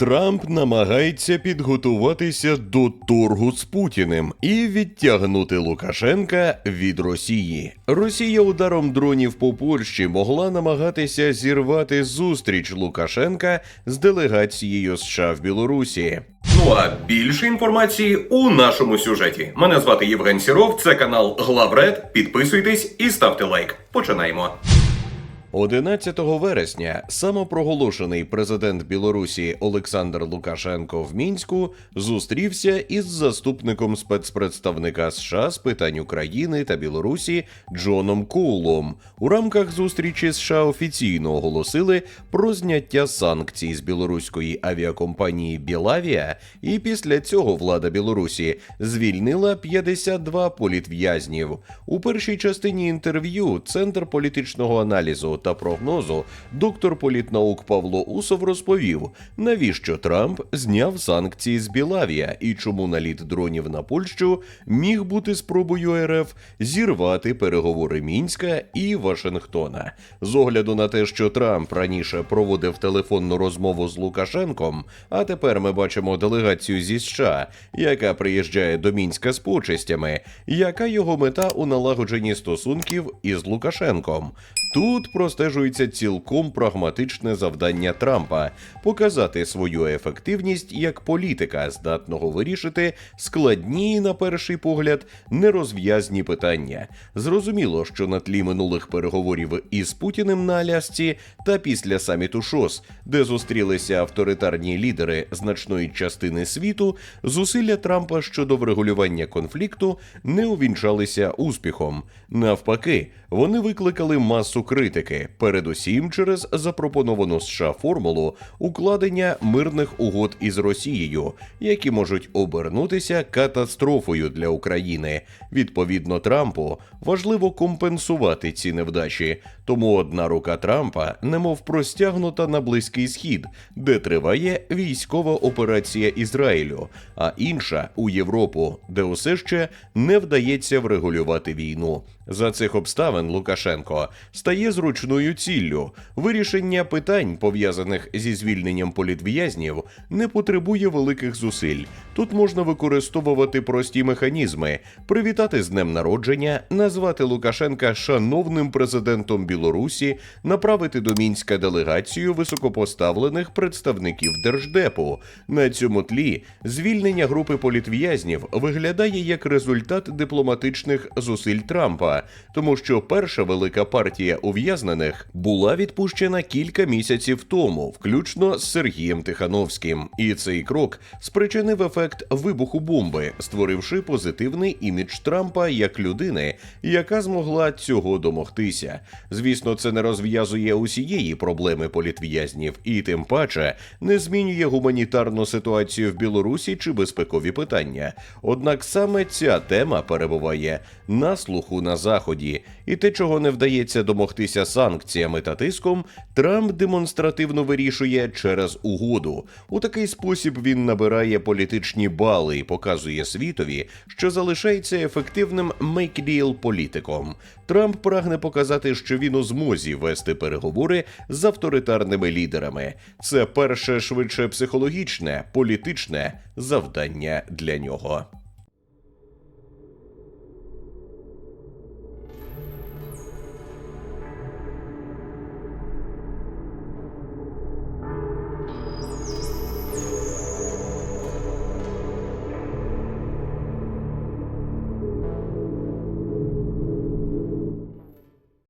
Трамп намагається підготуватися до торгу з Путіним і відтягнути Лукашенка від Росії. Росія ударом дронів по Польщі могла намагатися зірвати зустріч Лукашенка з делегацією США в Білорусі. Ну а більше інформації у нашому сюжеті. Мене звати Євген Сіров, це канал Главред. Підписуйтесь і ставте лайк. Починаємо. 11 вересня самопроголошений президент Білорусі Олександр Лукашенко в мінську зустрівся із заступником спецпредставника США з питань України та Білорусі Джоном Коулом. У рамках зустрічі США офіційно оголосили про зняття санкцій з білоруської авіакомпанії Білавія, і після цього влада Білорусі звільнила 52 політв'язнів. У першій частині інтерв'ю Центр політичного аналізу та прогнозу доктор політнаук Павло Усов розповів, навіщо Трамп зняв санкції з Білавія і чому наліт дронів на Польщу міг бути спробою РФ зірвати переговори Мінська і Вашингтона. З огляду на те, що Трамп раніше проводив телефонну розмову з Лукашенком, а тепер ми бачимо делегацію зі США, яка приїжджає до Мінська з почестями. Яка його мета у налагодженні стосунків із Лукашенком? Тут простежується цілком прагматичне завдання Трампа показати свою ефективність як політика, здатного вирішити складні, на перший погляд, нерозв'язні питання. Зрозуміло, що на тлі минулих переговорів із Путіним на Алясці та після саміту ШОС, де зустрілися авторитарні лідери значної частини світу, зусилля Трампа щодо врегулювання конфлікту не увінчалися успіхом. Навпаки, вони викликали масу критики, передусім через запропоновану США формулу укладення мирних угод із Росією, які можуть обернутися катастрофою для України. Відповідно, Трампу важливо компенсувати ці невдачі, тому одна рука Трампа немов простягнута на близький схід, де триває військова операція Ізраїлю, а інша у Європу, де усе ще не вдається врегулювати війну. За цих обставин Лукашенко стає зручною ціллю. Вирішення питань, пов'язаних зі звільненням політв'язнів, не потребує великих зусиль. Тут можна використовувати прості механізми, привітати з днем народження, назвати Лукашенка шановним президентом Білорусі, направити до мінська делегацію високопоставлених представників держдепу. На цьому тлі звільнення групи політв'язнів виглядає як результат дипломатичних зусиль Трампа, тому що перша велика партія ув'язнених була відпущена кілька місяців тому, включно з Сергієм Тихановським. І цей крок спричинив ефект вибуху бомби, створивши позитивний імідж Трампа як людини, яка змогла цього домогтися. Звісно, це не розв'язує усієї проблеми політв'язнів, і тим паче не змінює гуманітарну ситуацію в Білорусі чи безпекові питання. Однак саме ця тема перебуває на слуху на заході, і те, чого не вдається домогтися санкціями та тиском, Трамп демонстративно вирішує через угоду. У такий спосіб він набирає політичні бали і показує світові, що залишається ефективним make deal політиком. Трамп прагне показати, що він у змозі вести переговори з авторитарними лідерами. Це перше швидше психологічне, політичне завдання для нього.